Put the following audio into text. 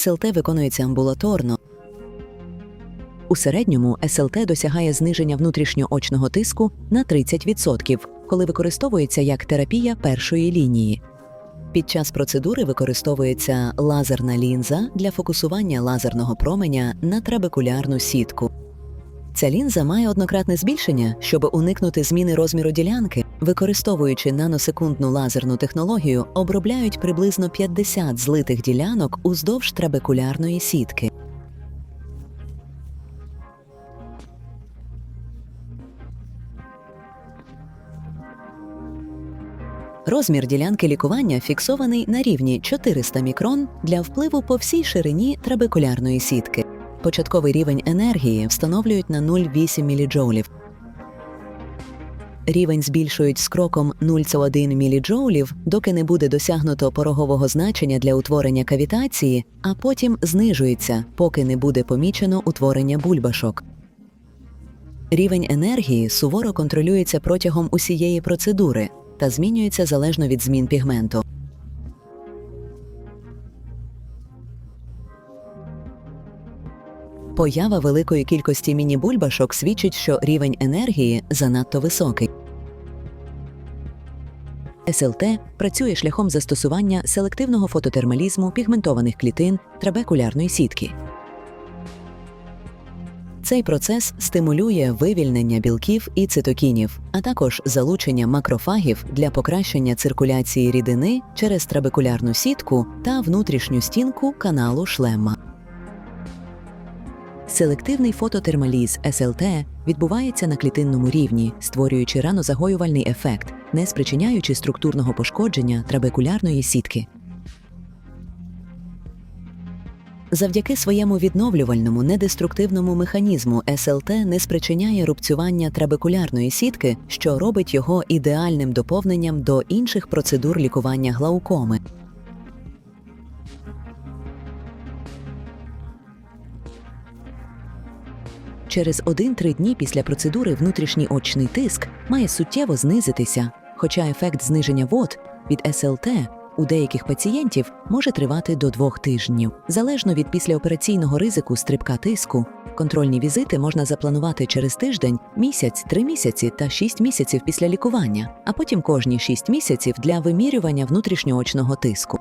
СЛТ виконується амбулаторно. У середньому СЛТ досягає зниження внутрішньоочного тиску на 30%, коли використовується як терапія першої лінії. Під час процедури використовується лазерна лінза для фокусування лазерного променя на трабекулярну сітку. Ця лінза має однократне збільшення, щоб уникнути зміни розміру ділянки. Використовуючи наносекундну лазерну технологію, обробляють приблизно 50 злитих ділянок уздовж трабекулярної сітки. Розмір ділянки лікування фіксований на рівні 400 мікрон для впливу по всій ширині трабекулярної сітки. Початковий рівень енергії встановлюють на 0,8 мДж. Рівень збільшують з кроком 0,1 мДж, доки не буде досягнуто порогового значення для утворення кавітації, а потім знижується, поки не буде помічено утворення бульбашок. Рівень енергії суворо контролюється протягом усієї процедури та змінюється залежно від змін пігменту. Поява великої кількості міні-бульбашок свідчить, що рівень енергії занадто високий. СЛТ працює шляхом застосування селективного фототермалізму пігментованих клітин трабекулярної сітки. Цей процес стимулює вивільнення білків і цитокінів, а також залучення макрофагів для покращення циркуляції рідини через трабекулярну сітку та внутрішню стінку каналу шлема. Селективний фототермаліз СЛТ відбувається на клітинному рівні, створюючи ранозагоювальний ефект, не спричиняючи структурного пошкодження трабекулярної сітки. Завдяки своєму відновлювальному недеструктивному механізму СЛТ не спричиняє рубцювання трабекулярної сітки, що робить його ідеальним доповненням до інших процедур лікування глаукоми. Через 1-3 дні після процедури внутрішній очний тиск має суттєво знизитися, хоча ефект зниження вод від СЛТ у деяких пацієнтів може тривати до двох тижнів. Залежно від післяопераційного ризику стрибка тиску, контрольні візити можна запланувати через тиждень, місяць, три місяці та шість місяців після лікування, а потім кожні шість місяців для вимірювання внутрішньоочного тиску.